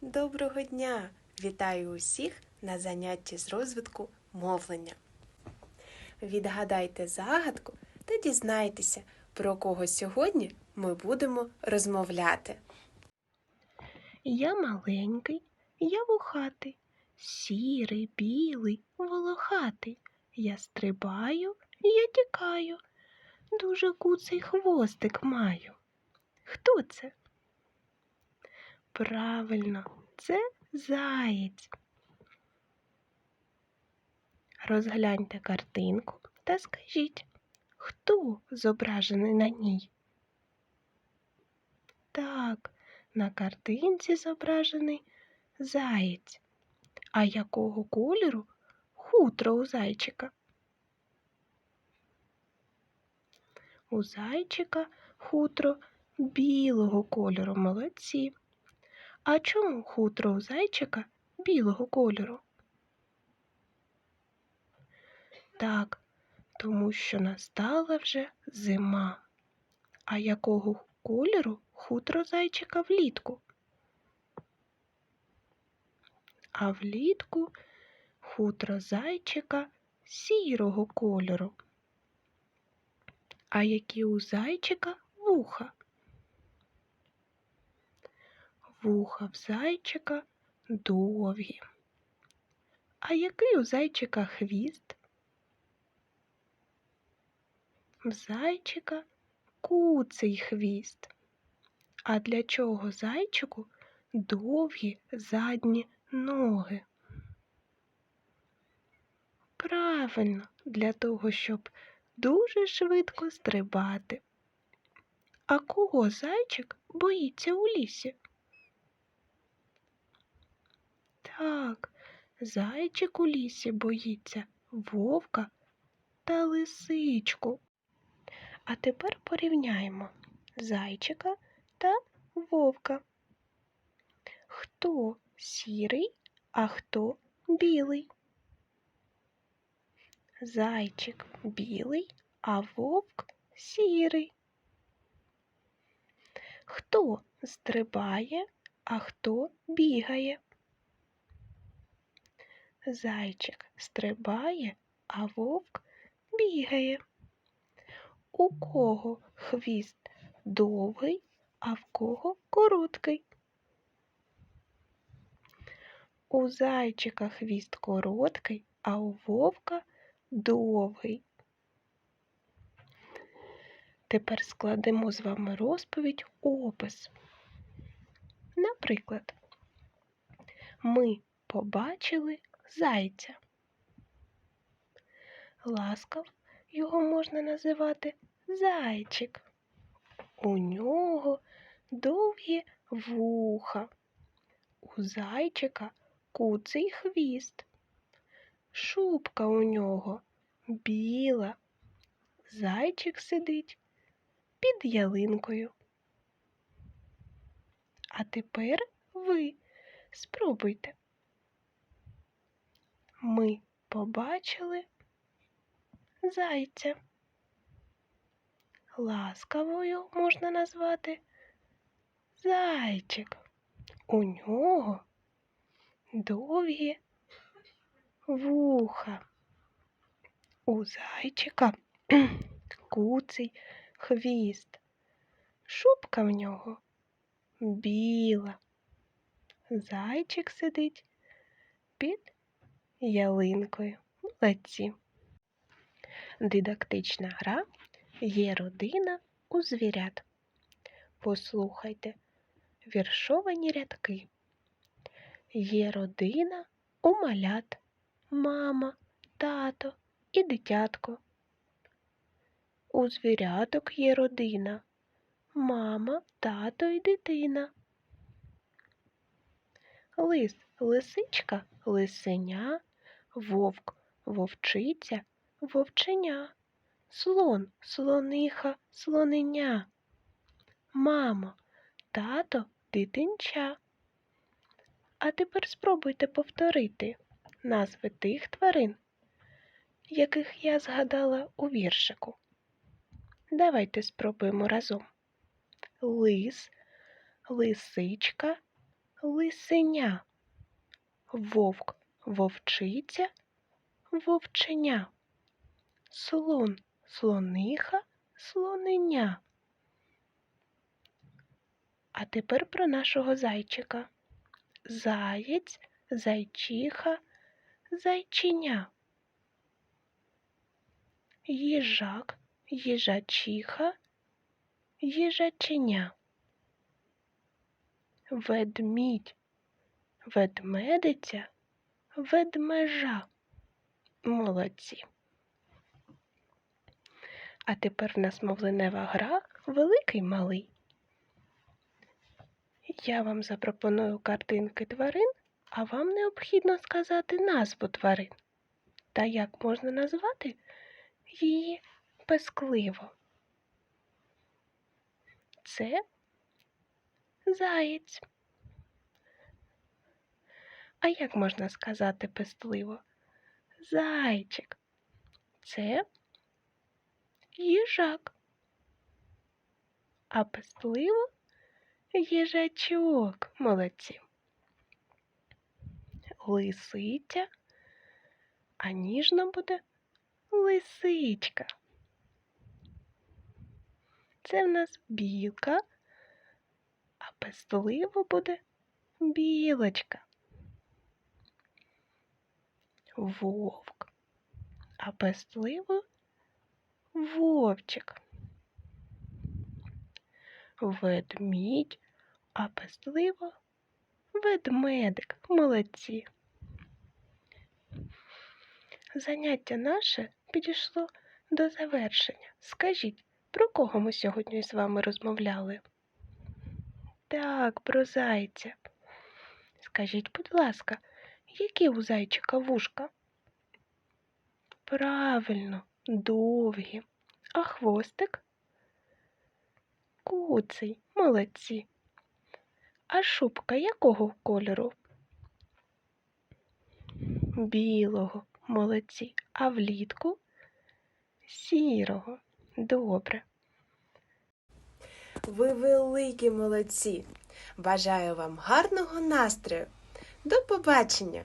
Доброго дня! Вітаю усіх на занятті з розвитку мовлення. Відгадайте загадку та дізнайтеся, про кого сьогодні ми будемо розмовляти. Я маленький, я вухатий, сірий, білий, волохатий. Я стрибаю, я тікаю, дуже куций хвостик маю. Хто це? Правильно, це заєць. Розгляньте картинку та скажіть, хто зображений на ній? Так, на картинці зображений заєць. А якого кольору хутро у зайчика? У зайчика хутро білого кольору молодці. А чому хутро у зайчика білого кольору? Так, тому що настала вже зима. А якого кольору хутро зайчика влітку? А влітку хутро зайчика сірого кольору. А які у зайчика вуха? Вуха в зайчика довгі. А який у зайчика хвіст? В зайчика куций хвіст. А для чого зайчику довгі задні ноги? Правильно, для того, щоб дуже швидко стрибати. А кого зайчик боїться у лісі? Так, зайчик у лісі боїться вовка та лисичку. А тепер порівняємо зайчика та вовка. Хто сірий, а хто білий? Зайчик білий, а вовк сірий. Хто стрибає, а хто бігає? Зайчик стрибає, а вовк бігає. У кого хвіст довгий, а в кого короткий? У зайчика хвіст короткий, а у вовка довгий. Тепер складемо з вами розповідь опис. Наприклад, ми побачили зайця. Ласкав його можна називати зайчик. У нього довгі вуха. У зайчика куций хвіст. Шубка у нього біла. Зайчик сидить під ялинкою. А тепер ви спробуйте. Ми побачили зайця. Ласкавою можна назвати зайчик. У нього довгі вуха. У зайчика куций хвіст. Шубка в нього біла. Зайчик сидить під ялинкою. Молодці. Дидактична гра є родина у звірят. Послухайте віршовані рядки. Є родина у малят, мама, тато і дитятко. У звіряток є родина, мама, тато і дитина. Лис, лисичка, лисеня, вовк, вовчиця, вовченя, слон, слониха, слоненя, мамо, тато, дитинча. А тепер спробуйте повторити назви тих тварин, яких я згадала у віршику. Давайте спробуємо разом. Лис, лисичка, лисеня, вовк, вовчиця, вовченя, слон, слониха, слоненя. А тепер про нашого зайчика. Заєць, зайчиха, зайчиня. Їжак, їжачиха, їжаченя. Ведмідь, ведмедиця, ведмежа. Молодці. А тепер в нас мовленева гра великий малий. Я вам запропоную картинки тварин, а вам необхідно сказати назву тварин. Та як можна назвати її пескливо. Це заєць. А як можна сказати пестливо? Зайчик. Це їжак. А пестливо їжачок. Молодці. Лисиця. А ніжно буде лисичка. Це в нас білка, а пестливо буде білочка. Вовк, а пестливо вовчик. Ведмідь, а пестливо ведмедик. Молодці. Заняття наше підійшло до завершення. Скажіть, про кого ми сьогодні з вами розмовляли? Так, про зайця. Скажіть, будь ласка, які у зайчика вушка? Правильно, довгі. А хвостик? Куций, молодці. А шубка якого кольору? Білого, молодці. А влітку? Сірого. Добре. Ви великі молодці! Бажаю вам гарного настрою! До побачення!